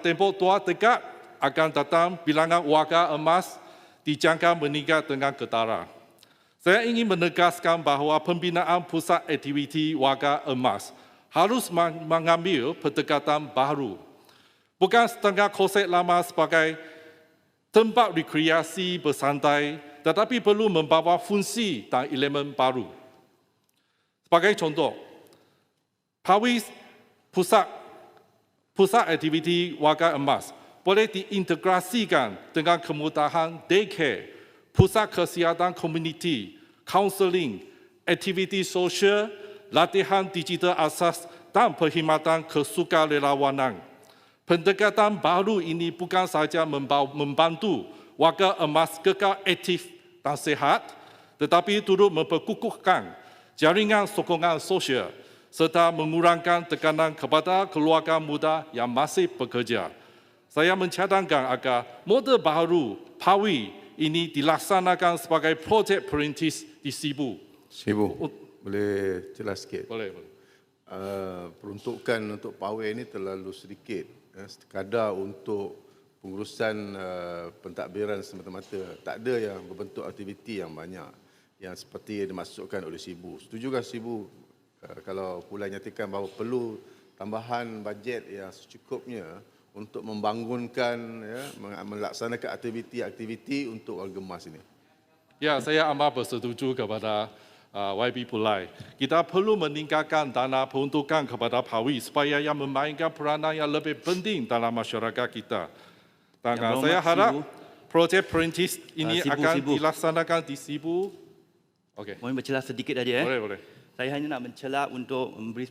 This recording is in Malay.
tempoh tua dekat akan datang bilangan warga emas dijangka meningkat dengan ketara. Saya ingin menegaskan bahawa pembinaan pusat aktiviti warga emas harus meng- mengambil pendekatan baru. Bukan setengah konsep lama sebagai tempat rekreasi bersantai, tetapi perlu membawa fungsi dan elemen baru. Sebagai contoh, Pawis pusat pusat aktiviti warga emas boleh diintegrasikan dengan kemudahan daycare, pusat kesihatan komuniti, counseling, aktiviti sosial, latihan digital asas dan perkhidmatan kesukarelawanan. Pendekatan baru ini bukan sahaja membantu warga emas kekal aktif dan sehat, tetapi turut memperkukuhkan jaringan sokongan sosial serta mengurangkan tekanan kepada keluarga muda yang masih bekerja. Saya mencadangkan agar model baru PAWI ini dilaksanakan sebagai projek perintis di Sibu. Sibu, boleh jelas sikit? Boleh, boleh. Uh, peruntukan untuk pawai ini terlalu sedikit. Ya, sekadar untuk pengurusan uh, pentadbiran semata-mata. Tak ada yang berbentuk aktiviti yang banyak yang seperti yang dimasukkan oleh Sibu. Setujukah Sibu kalau pula nyatakan bahawa perlu tambahan bajet yang secukupnya untuk membangunkan, ya, melaksanakan aktiviti-aktiviti untuk warga emas ini? Ya, saya amat bersetuju kepada uh, YB Pulai. Kita perlu meningkatkan dana peruntukan kepada PAWI supaya ia memainkan peranan yang lebih penting dalam masyarakat kita. Dan Yang saya harap Sibu. projek perintis ini Ah, Sibu, akan Sibu. dilaksanakan di Sibu. Okey, Mohon bercelah sedikit saja. Eh. boleh, boleh. Saya hanya nak mencela untuk memberi